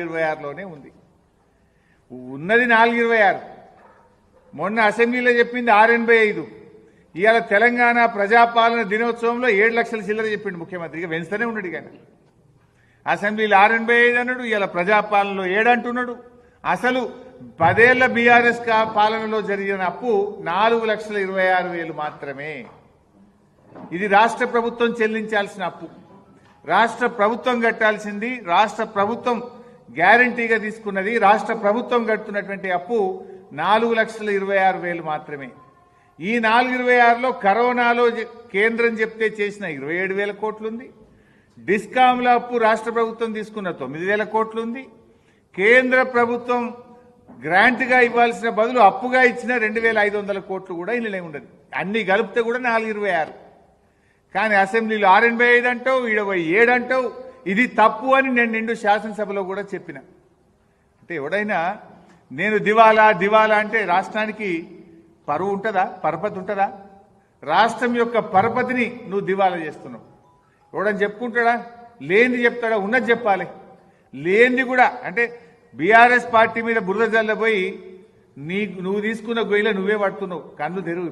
ఇరవై ఆరులోనే ఉంది. ఉన్నది నాలుగు ఇరవై ఆరు మొన్న అసెంబ్లీలో చెప్పింది ఆరు ఎనభై ఐదు. ఇవాళ తెలంగాణ ప్రజాపాలన దినోత్సవంలో ఏడు లక్షల చిల్లర చెప్పిండు ముఖ్యమంత్రి. ఇక ఉన్నాడు కానీ అసెంబ్లీలో ఆరు ఎనభై ఐదు అన్నాడు ఇవాళ ప్రజాపాలనలో ఏడంటున్నాడు అసలు పదేళ్ళ బీఆర్ఎస్ పాలనలో జరిగిన అప్పు నాలుగు లక్షల ఇరవై ఆరు వేలు మాత్రమే. ఇది రాష్ట్ర ప్రభుత్వం చెల్లించాల్సిన అప్పు. రాష్ట్ర ప్రభుత్వం కట్టాల్సింది రాష్ట్ర ప్రభుత్వం గ్యారంటీగా తీసుకున్నది రాష్ట్ర ప్రభుత్వం కడుతున్నటువంటి అప్పు నాలుగు లక్షల ఇరవై ఆరు వేలు మాత్రమే. ఈ నాలుగు ఇరవై ఆరులో కరోనాలో కేంద్రం చెప్తే చేసిన ఇరవై ఏడు వేల కోట్లుంది. డిస్కామ్ల అప్పు రాష్ట్ర ప్రభుత్వం తీసుకున్న తొమ్మిది వేల కోట్లుంది. కేంద్ర ప్రభుత్వం గ్రాంట్గా ఇవ్వాల్సిన బదులు అప్పుగా ఇచ్చిన రెండు వేల ఐదు వందల కోట్లు కూడా ఇందులో ఉండదు. అన్ని కలిపితే కూడా నాలుగు ఇరవై ఆరు. కానీ అసెంబ్లీలో ఆరు ఎనభై ఐదు అంటావు ఇరవై ఏడు అంటావు ఇది తప్పు అని నేను నిండు శాసనసభలో కూడా చెప్పిన. అంటే ఎవడైనా నేను దివాలా దివాలా అంటే రాష్ట్రానికి పరువు ఉంటుందా? పరపతి ఉంటుందా? రాష్ట్రం యొక్క పరపతిని నువ్వు దివాలా చేస్తున్నావు. ఎవడని చెప్పుకుంటాడా? లేనిది చెప్తాడా? ఉన్నది చెప్పాలి. లేనిది కూడా అంటే బీఆర్ఎస్ పార్టీ మీద బురద జల్లబోయి నీ నువ్వు తీసుకున్న గొయ్యిలో నువ్వే పడుతున్నావు. కన్ను తెరుగు